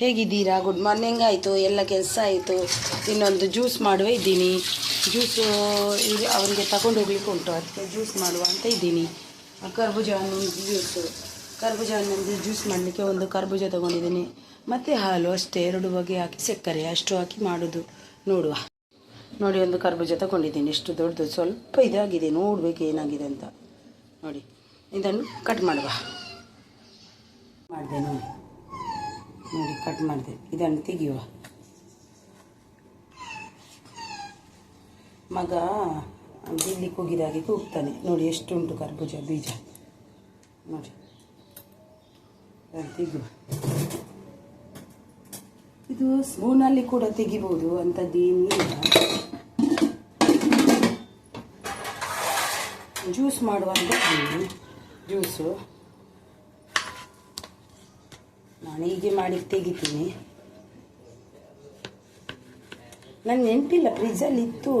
ಹೇಗಿದ್ದೀರಾ? Good morning ಆಯಿತು, ಎಲ್ಲ ಕೆಲಸ ಆಯಿತು. ಇನ್ನೊಂದು ಜ್ಯೂಸ್ ಮಾಡುವ ಇದ್ದೀನಿ. ಜ್ಯೂಸು ಇದು ಅವರಿಗೆ ತಗೊಂಡು ಹೋಗ್ಲಿಕ್ಕೆ ಉಂಟು, ಅದಕ್ಕೆ ಜ್ಯೂಸ್ ಮಾಡುವ ಅಂತ ಇದ್ದೀನಿ. ಕರ್ಬುಜ ಕರ್ಬೂಜ ಹಣ್ಣೊಂದು ಜ್ಯೂಸು ಕರ್ಬೂಜ ಹಣ್ಣೊಂದು ಜ್ಯೂಸ್ ಮಾಡಲಿಕ್ಕೆ ಒಂದು ಕರ್ಬೂಜ ತೊಗೊಂಡಿದ್ದೀನಿ. ಮತ್ತು ಹಾಲು ಅಷ್ಟೇ, ಎರಡು ಬಗೆ ಹಾಕಿ, ಸಕ್ಕರೆ ಅಷ್ಟು ಹಾಕಿ ಮಾಡೋದು. ನೋಡುವ. ನೋಡಿ, ಒಂದು ಕರ್ಬೂಜ ತಗೊಂಡಿದ್ದೀನಿ. ಎಷ್ಟು ದೊಡ್ಡದು, ಸ್ವಲ್ಪ ಇದಾಗಿದೆ, ನೋಡಬೇಕು ಏನಾಗಿದೆ ಅಂತ. ನೋಡಿ, ಇದನ್ನು ಕಟ್ ಮಾಡುವ. ಮಾಡಿದೆ ನೋಡಿ. ನೋಡಿ ಕಟ್ ಮಾಡಿದೆ. ಇದನ್ನು ತೆಗೆಯುವ. ಮಗ ಇಲ್ಲಿ ಕೂಗಿದಾಗೆ ಕೂಗ್ತಾನೆ. ನೋಡಿ ಎಷ್ಟು ಉಂಟು ಕರ್ಬೂಜ, ಬೀಜ. ನೋಡಿ. ತೆಗೆಯುವ. ಇದು ಸ್ಪೂನಲ್ಲಿ ಕೂಡ ತೆಗಿಬೋದು ಅಂಥದ್ದೇನಿಲ್ಲ ಜ್ಯೂಸ್ ಮಾಡುವಂತ ಜ್ಯೂಸು. ನಾನು ಹೀಗೆ ಮಾಡಿ ತೆಗಿತೀನಿ. ನನ್ನ ನೆನಪಿಲ್ಲ ಫ್ರಿಜ್ಜಲ್ಲಿ ಇತ್ತು.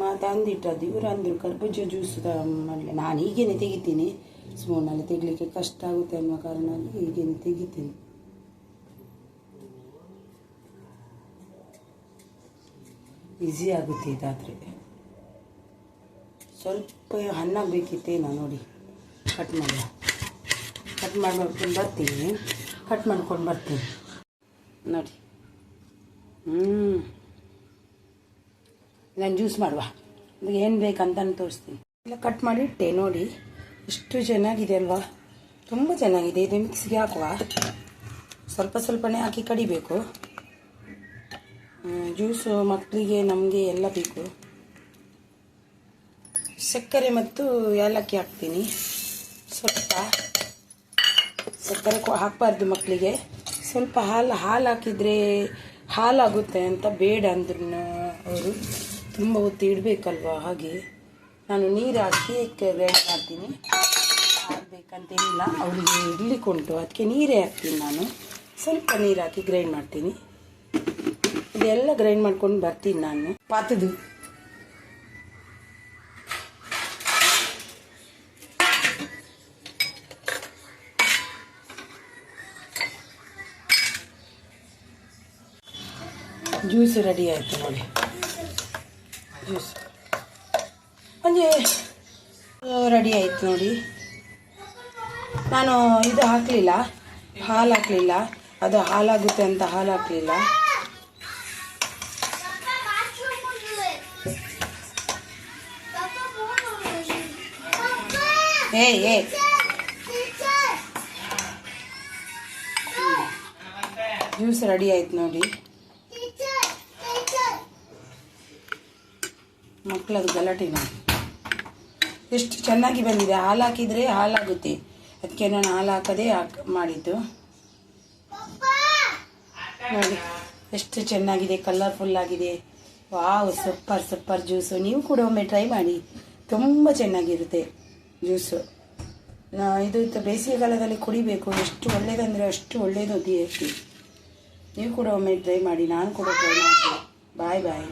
ಮಾ ತಂದಿಟ್ಟದ್ದು ಇವರು ಅಂದರು, ಕರ್ಬೂಜ ಜ್ಯೂಸ್ ಮಾಡಲಿ. ನಾನು ಹೀಗೇನೆ ತೆಗಿತೀನಿ. ಸ್ಪೂನಲ್ಲಿ ತೆಗಿಲಿಕ್ಕೆ ಕಷ್ಟ ಆಗುತ್ತೆ ಅನ್ನೋ ಕಾರಣ ಹೀಗೇನೆ ತೆಗಿತೀನಿ. ಈಸಿ ಆಗುತ್ತೆ ಇದಾದರೆ. ಸ್ವಲ್ಪ ಹಣ್ಣ ಬೇಕಿತ್ತೇನೋ ನೋಡಿ. ಕಟ್ ಮಾಡಿ ಕಟ್ ಮಾಡ್ಕೊಂಡು ಬರ್ತೀನಿ. ಕಟ್ ಮಾಡ್ಕೊಂಡು ಬರ್ತೀನಿ. ನೋಡಿ. ಹ್ಞೂ ನಾನು ಜ್ಯೂಸ್ ಮಾಡುವ. ಏನು ಬೇಕಂತ ತೋರಿಸ್ತೀನಿ. ಎಲ್ಲ ಕಟ್ ಮಾಡಿ ಇಟ್ಟೆ, ನೋಡಿ. ಎಷ್ಟು ಚೆನ್ನಾಗಿದೆ ಅಲ್ವಾ? ತುಂಬ ಚೆನ್ನಾಗಿದೆ. ಇದು ಮಿಕ್ಸಿಗೆ ಹಾಕುವ. ಸ್ವಲ್ಪ ಸ್ವಲ್ಪನೇ ಹಾಕಿ ಕಡಿಬೇಕು. ಜ್ಯೂಸು ಮಕ್ಕಳಿಗೆ, ನಮಗೆ ಎಲ್ಲ ಬೇಕು. ಸಕ್ಕರೆ ಮತ್ತು ಏಲಕ್ಕಿ ಹಾಕ್ತೀನಿ. ಸ್ವಲ್ಪ. ಸಕ್ಕರೆ ಹಾಕಬಾರ್ದು ಮಕ್ಕಳಿಗೆ ಸ್ವಲ್ಪ ಹಾಲು ಹಾಲು ಹಾಕಿದರೆ ಹಾಲಾಗುತ್ತೆ ಅಂತ ಬೇಡ ಅಂದ್ರು ಅವರು. ತುಂಬ ಹೊತ್ತು ಇಡಬೇಕಲ್ವ ಹಾಗೆ. ನಾನು ನೀರು ಹಾಕಿ ಗ್ರೈಂಡ್ ಮಾಡ್ತೀನಿ ಹಾಕಬೇಕಂತೇನಿಲ್ಲ ಅವರಿಗೆ ಇಡ್ಲಿಕ್ಕೆ ಉಂಟು. ಅದಕ್ಕೆ ನೀರೇ ಹಾಕ್ತೀನಿ ನಾನು. ಸ್ವಲ್ಪ ನೀರು ಹಾಕಿ ಗ್ರೈಂಡ್ ಮಾಡ್ತೀನಿ. ಇದೆಲ್ಲ ಗ್ರೈಂಡ್ ಮಾಡ್ಕೊಂಡು ಬರ್ತೀನಿ ನಾನು. ಪಾತದು ಜ್ಯೂಸ್ ರೆಡಿ ಆಯಿತು ನೋಡಿ. ಜ್ಯೂಸ್ ಅಂದರೆ ರೆಡಿ ಆಯಿತು ನೋಡಿ. ನಾನು ಇದು ಹಾಕಲಿಲ್ಲ. ಹಾಲು ಹಾಕಲಿಲ್ಲ. ಅದು ಹಾಲಾಗುತ್ತೆ ಅಂತ ಹಾಲು ಹಾಕಲಿಲ್ಲ. ಏ ಏ. ಜ್ಯೂಸ್ ರೆಡಿ ಆಯ್ತು ನೋಡಿ. ಮಕ್ಕಳದು ಗಲಾಟೆ ಮಾಡಿ ಎಷ್ಟು ಚೆನ್ನಾಗಿ ಬಂದಿದೆ. ಹಾಲು ಹಾಕಿದರೆ ಹಾಲಾಗುತ್ತೆ. ಅದಕ್ಕೆ ನಾನು ಹಾಲು ಹಾಕದೇ ಹಾಕಿ ಮಾಡಿದ್ದು. ನೋಡಿ, ಎಷ್ಟು ಚೆನ್ನಾಗಿದೆ ಕಲರ್ಫುಲ್ ಆಗಿದೆ. ವಾವ್ ಸೂಪರ್ ಸೂಪರ್ ಜ್ಯೂಸು ನೀವು ಕೂಡ ಒಮ್ಮೆ ಟ್ರೈ ಮಾಡಿ. ತುಂಬ ಚೆನ್ನಾಗಿರುತ್ತೆ ಜ್ಯೂಸು ಇದು ಬೇಸಿಗೆಗಾಲದಲ್ಲಿ ಕುಡಿಬೇಕು. ಎಷ್ಟು ಒಳ್ಳೇದಂದರೆ ಅಷ್ಟು ಒಳ್ಳೆಯದು ದೇಹಕ್ಕೆ. ನೀವು ಕೂಡ ಒಮ್ಮೆ ಟ್ರೈ ಮಾಡಿ. ನಾನು ಕೂಡ ಟ್ರೈ ಮಾಡ್ತೀನಿ. ಬಾಯ್ ಬಾಯ್